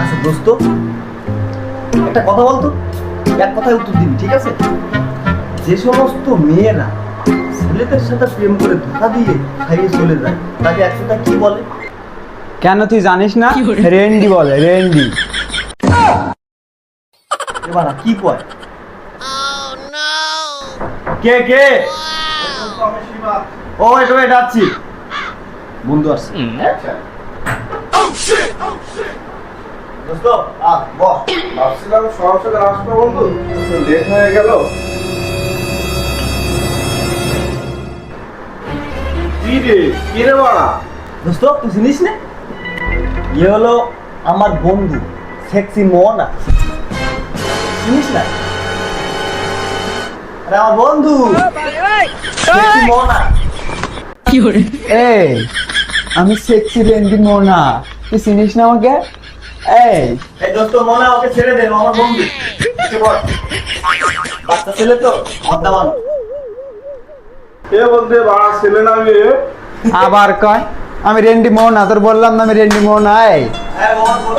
আচ্ছা দোস্ত একটা কথা বলতো? এক কথায় উত্তর দিবি ঠিক আছে? যে সমস্ত মেয়েরা ছেলেদের সাথে প্রেম করে ধোকা দিয়ে খাইয়ে চলে যায় তাকে একসাথে কি বলে? কেন তুই জানিস না? রেন্ডি বলে রেন্ডি। এবার কি কয়? কে কে? ও এটা আছি বন্ধু আসছে। দোস্ত আ বস। ভাবছিলাম সরাসরি আসব বন্ধু লেট হয়ে গেল। কি রে কি রে বাড়া? দোস্ত তুই চিনিস না? ইয়ে হলো আমার বন্ধু সেক্সি মোহনা চিনিস না? আরে আমার বন্ধু সেক্সি মোহনা এই আমি সেক্সি রেন্ডি মোনা। তুই চিনিস না আমাকে? এই। এই দোস্ত মোহনা ওকে ছেড়ে দে আমার বন্ধু। উঠে পড়। বাচ্চা ছেলে তো মদ্দা মানুষ। এ বলতে বাড়া ছেলে না আবার কয়? আমি রেন্ডি মোহন তোর বললাম না আমি রেন্ডি মোহন আয় হ্যাঁ, বন্ধু।